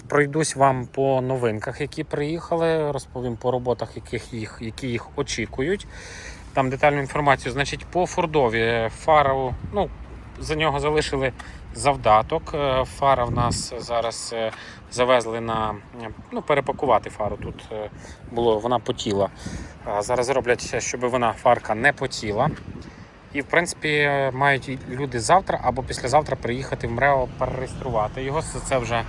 Пройдусь вам по новинках, які приїхали, розповім по роботах, яких їх, які їх очікують. Там детальну інформацію. Значить, по Фордові фару, ну, за нього залишили завдаток. Е, Фара в нас зараз е, завезли на ну, перепакувати фару. Тут е, було, вона потіла. Зараз роблять, щоб вона фарка не потіла. І, в принципі, е, мають люди завтра або післязавтра приїхати в МРЕО перереєструвати його. Це вже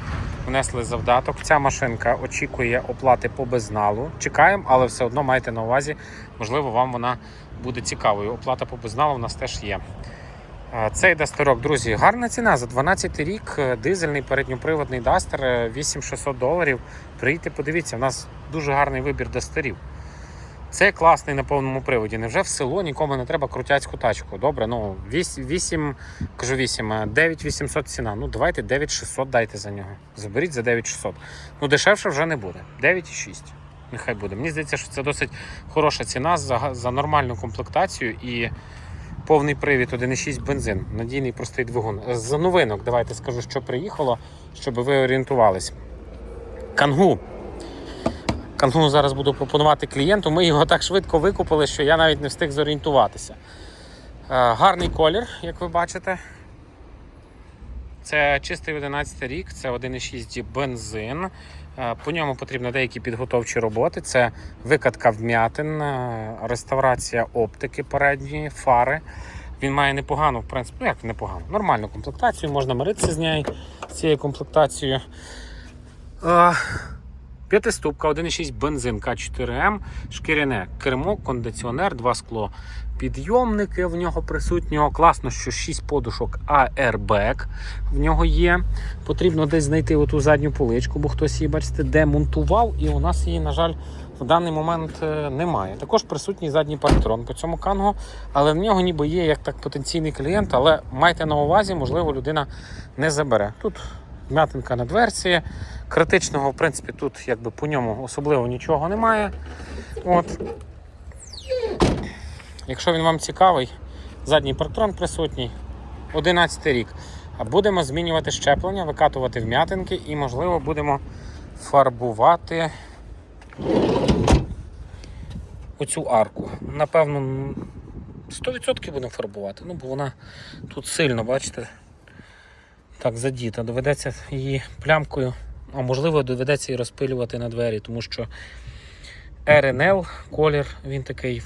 внесли завдаток. Ця машинка очікує оплати по безналу. Чекаємо, але все одно майте на увазі, можливо, вам вона буде цікавою. Оплата по безналу в нас теж є. Е, Цей дастерок, друзі, гарна ціна. За 12 рік е, дизельний передньоприводний дастер е, 8600 доларів. Приїдьте, подивіться, у нас дуже гарний вибір дастерів. Це класний на повному приводі. Невже в село нікому не треба крутяцьку тачку? Добре, ну 8, 8 кажу 8, 9800 ціна. Ну давайте 9600 дайте за нього. Заберіть за 9600. Ну дешевше вже не буде. 9,6. Нехай буде. Мені здається, що це досить хороша ціна за, за нормальну комплектацію і повний привід 1,6 бензин. Надійний простий двигун. З новинок давайте скажу, що приїхало, щоб ви орієнтувались. Кангу. Кангу зараз буду пропонувати клієнту. Ми його так швидко викупили, що я навіть не встиг зорієнтуватися. Е, Гарний колір, як ви бачите. Це чистий 11 рік, це 1,6 бензин. Е, По ньому потрібні деякі підготовчі роботи. Це викатка вм'ятин, е, реставрація оптики передньої, фари. Він має непогану, в принципі, ну як непогану, нормальну комплектацію, можна миритися з нею, з цією комплектацією. П'ятиступка, 1,6 бензин К4М, шкіряне кермо, кондиціонер, два скло. Підйомники в нього присутнього. Класно, що 6 подушок airbag в нього є. Потрібно десь знайти оту задню поличку, бо хтось її, бачите, демонтував, і у нас її, на жаль, в даний момент е, немає. Також присутній задній парктрон по цьому кангу, але в нього ніби є як так потенційний клієнт, але майте на увазі, можливо, людина не забере. Тут вм'ятинка на дверці. Критичного, в принципі, тут якби по ньому особливо нічого немає. От. Якщо він вам цікавий, задній парктрон присутній, 11 рік. А Будемо змінювати щеплення, викатувати вм'ятинки і, можливо, будемо фарбувати оцю арку. Напевно, 100% будемо фарбувати, ну, бо вона тут сильно, бачите, так задіта. Доведеться її плямкою, а можливо, доведеться її розпилювати на двері, тому що РНЛ колір, він такий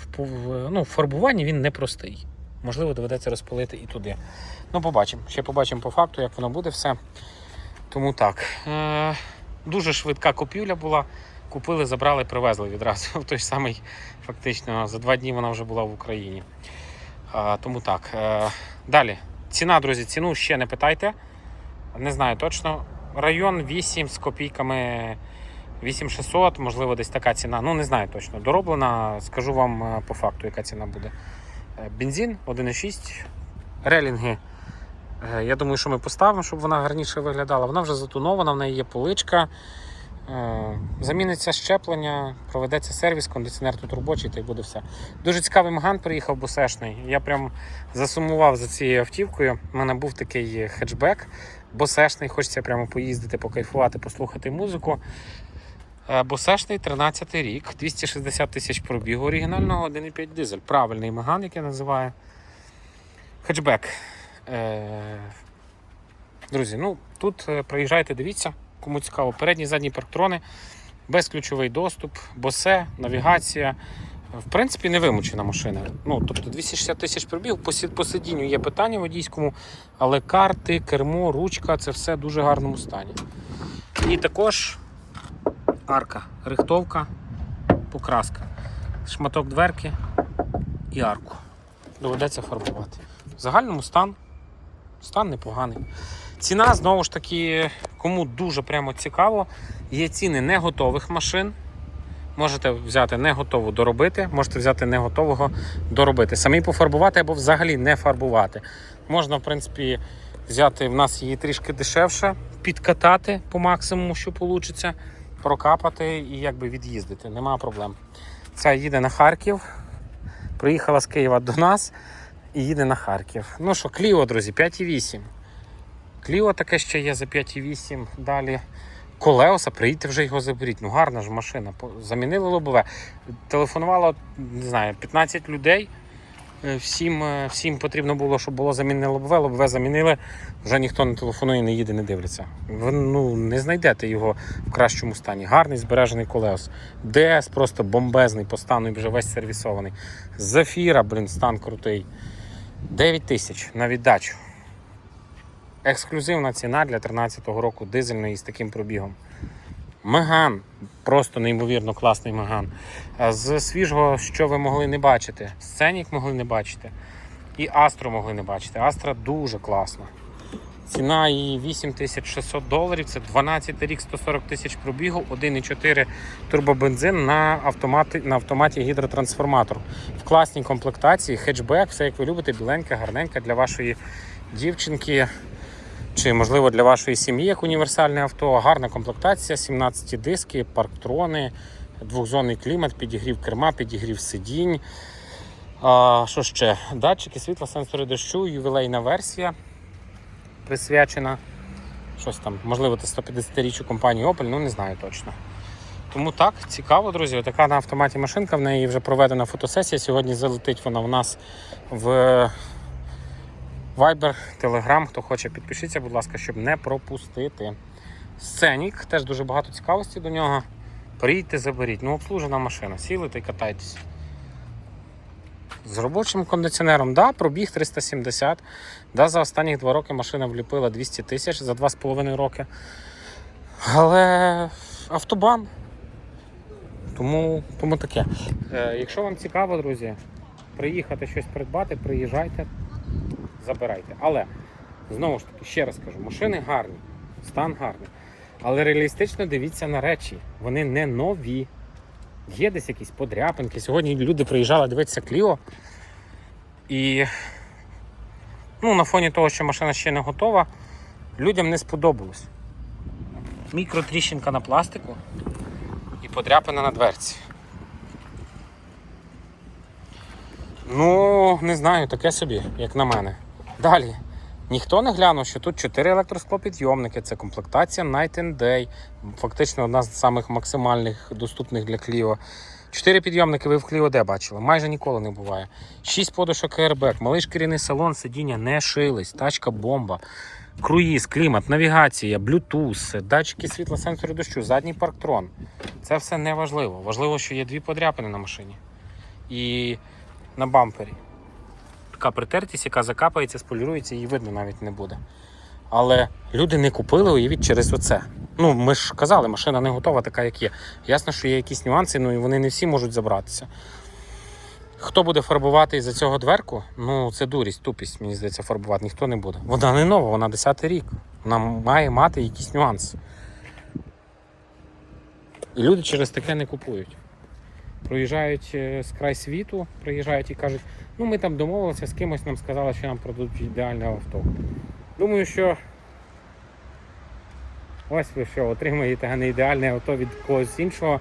ну, в фарбуванні він непростий. Можливо, доведеться розпилити і туди. Ну, побачимо. Ще побачимо по факту, як воно буде все. Тому так. Е- дуже швидка купівля була. Купили, забрали, привезли відразу в той самий, фактично, за два дні вона вже була в Україні. А, тому так. Е, далі. Ціна, друзі, ціну ще не питайте. Не знаю точно. Район 8 з копійками 8600, можливо, десь така ціна. Ну, не знаю точно. Дороблена, скажу вам е, по факту, яка ціна буде. Е, Бензин 1,6. Релінги. е, Я думаю, що ми поставимо, щоб вона гарніше виглядала. Вона вже затонована, в неї є поличка. Заміниться щеплення, проведеться сервіс, кондиціонер тут робочий, та й буде все. Дуже цікавий Маган приїхав босешний. Я прям засумував за цією автівкою. У мене був такий хетчбек босешний, хочеться прямо поїздити, покайфувати, послухати музику. Е, Босешний 13 рік, 260 тисяч пробігу оригінального 1,5 дизель. Правильний Маган, як я називаю. Хетчбек. Е, Друзі, ну тут е, приїжджайте, дивіться, кому цікаво. Передні задні парктрони, безключовий доступ, босе, навігація. В принципі, не вимучена машина. Ну, тобто 260 тисяч пробіг. По, сидінню є питання водійському, але карти, кермо, ручка це все в дуже гарному стані. І також арка, рихтовка, покраска, шматок дверки і арку. Доведеться фарбувати. В загальному стан, стан непоганий. Ціна, знову ж таки, кому дуже прямо цікаво, є ціни не готових машин. Можете взяти не готову доробити, можете взяти не готового доробити. Самі пофарбувати або взагалі не фарбувати. Можна, в принципі, взяти в нас її трішки дешевше, підкатати по максимуму, що вийде, прокапати і якби від'їздити. Нема проблем. Ця їде на Харків. Приїхала з Києва до нас і їде на Харків. Ну що, Кліо, друзі, 5,8. Кліо таке ще є за 5,8. Далі колеса, приїдьте вже його заберіть. Ну гарна ж машина. Замінили лобове. Телефонувало, не знаю, 15 людей. Е, Всім, е, всім потрібно було, щоб було замінене лобове. Лобове замінили, вже ніхто не телефонує, не їде, не дивляться. Ви ну, не знайдете його в кращому стані. Гарний збережений колеос. ДС просто бомбезний по стану і вже весь сервісований. Зафіра, блін, стан крутий. 9 тисяч на віддачу. Ексклюзивна ціна для 13-го року дизельної з таким пробігом. Меган, просто неймовірно класний Меган. З свіжого, що ви могли не бачити, Сценік могли не бачити, і Астро могли не бачити. Астра дуже класна. Ціна її 8600 доларів, це 12 рік, 140 тисяч пробігу, 1,4 турбобензин на автоматі, на автоматі гідротрансформатор. В класній комплектації, хетчбек, все як ви любите, біленька, гарненька для вашої дівчинки чи, можливо, для вашої сім'ї як універсальне авто. Гарна комплектація, 17 диски, парктрони, двохзонний клімат, підігрів керма, підігрів сидінь. А, що ще? Датчики світла, сенсори дощу, ювілейна версія присвячена. Щось там, можливо, це 150-річчю компанії Opel, ну не знаю точно. Тому так, цікаво, друзі. Така на автоматі машинка, в неї вже проведена фотосесія. Сьогодні залетить вона в нас в Viber, Telegram. Хто хоче, підпишіться, будь ласка, щоб не пропустити. Сценік, теж дуже багато цікавості до нього. Приїдьте, заберіть. Ну, обслужена машина. Сіли та й катайтесь. З робочим кондиціонером, да, пробіг 370. Да, за останні два роки машина вліпила 200 тисяч за 2,5 роки. Але автобан. Тому, тому таке. Е, якщо вам цікаво, друзі, приїхати щось придбати, приїжджайте, забирайте. Але знову ж таки, ще раз кажу, машини гарні, стан гарний. Але реалістично дивіться на речі. Вони не нові. Є десь якісь подряпинки. Сьогодні люди приїжджали дивитися Кліо. І ну, на фоні того, що машина ще не готова, людям не сподобалось. Мікротріщинка на пластику і подряпина на дверці. Ну, не знаю, таке собі, як на мене. Далі. Ніхто не глянув, що тут 4 електросклопідйомники, це комплектація Night and Day, фактично одна з самих максимальних доступних для Clio. Чотири підйомники ви в Clio де бачили? Майже ніколи не буває. Шість подушок airbag, малий шкіряний салон, сидіння не шились, тачка бомба, круїз, клімат, навігація, Bluetooth, датчики світла, сенсори дощу, задній парктрон. Це все не важливо. Важливо, що є дві подряпини на машині і на бампері така притертість, яка закапається, сполірується, її видно навіть не буде. Але люди не купили, уявіть, через оце. Ну, ми ж казали, машина не готова, така, як є. Ясно, що є якісь нюанси, ну і вони не всі можуть забратися. Хто буде фарбувати із-за цього дверку? Ну, це дурість, тупість, мені здається, фарбувати ніхто не буде. Вона не нова, вона 10 рік. Вона має мати якісь нюанси. І люди через таке не купують. Проїжджають е, з край світу, приїжджають і кажуть, ну ми там домовилися з кимось, нам сказали, що нам продадуть ідеальне авто. Думаю, що ось ви що, отримаєте не ідеальне авто від когось іншого.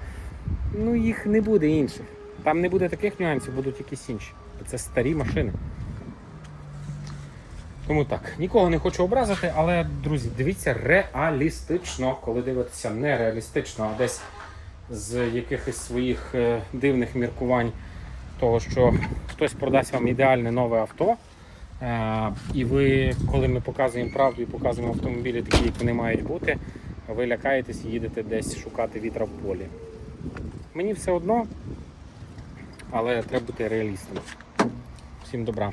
Ну їх не буде інших. Там не буде таких нюансів, будуть якісь інші. Це старі машини. Тому так, нікого не хочу образити, але, друзі, дивіться реалістично, коли дивитеся не реалістично, а десь з якихось своїх е, дивних міркувань того, що хтось продасть вам ідеальне нове авто. Е, І ви, коли ми показуємо правду і показуємо автомобілі такі, як вони мають бути, ви лякаєтесь і їдете десь шукати вітра в полі. Мені все одно, але треба бути реалістом. Всім добра.